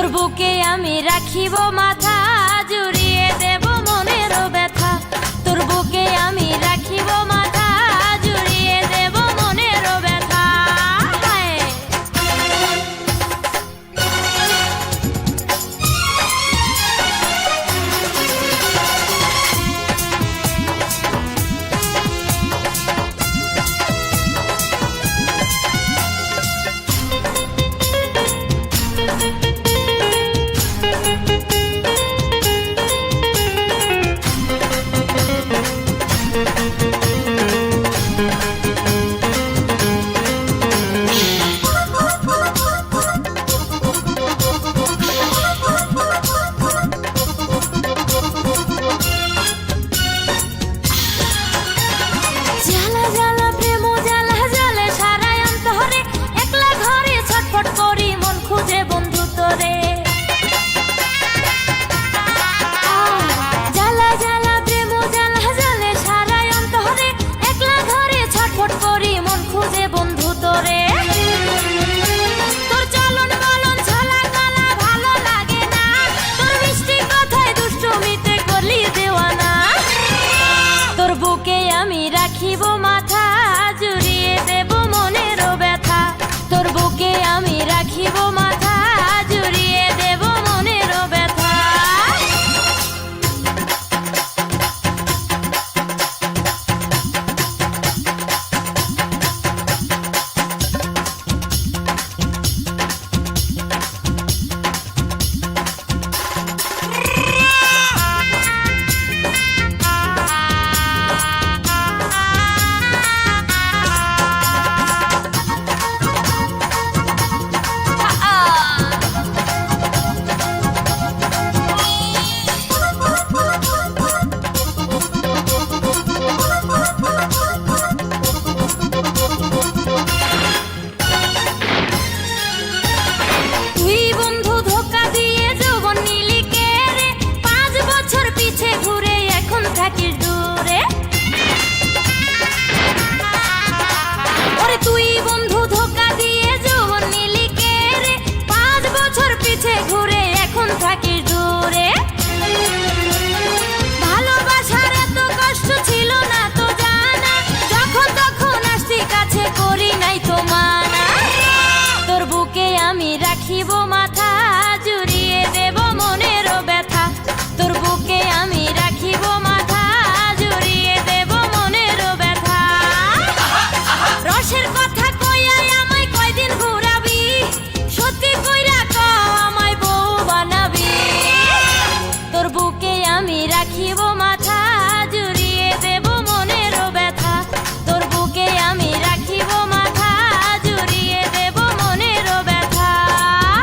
তোর বুকে আমি রাখিব মাথা জুড়ে। তোর বুকে আমি রাখিব মাথা জুড়িয়ে দেব মনেরও ব্যথা। তোর বুকে আমি রাখিব মাথা 你不买。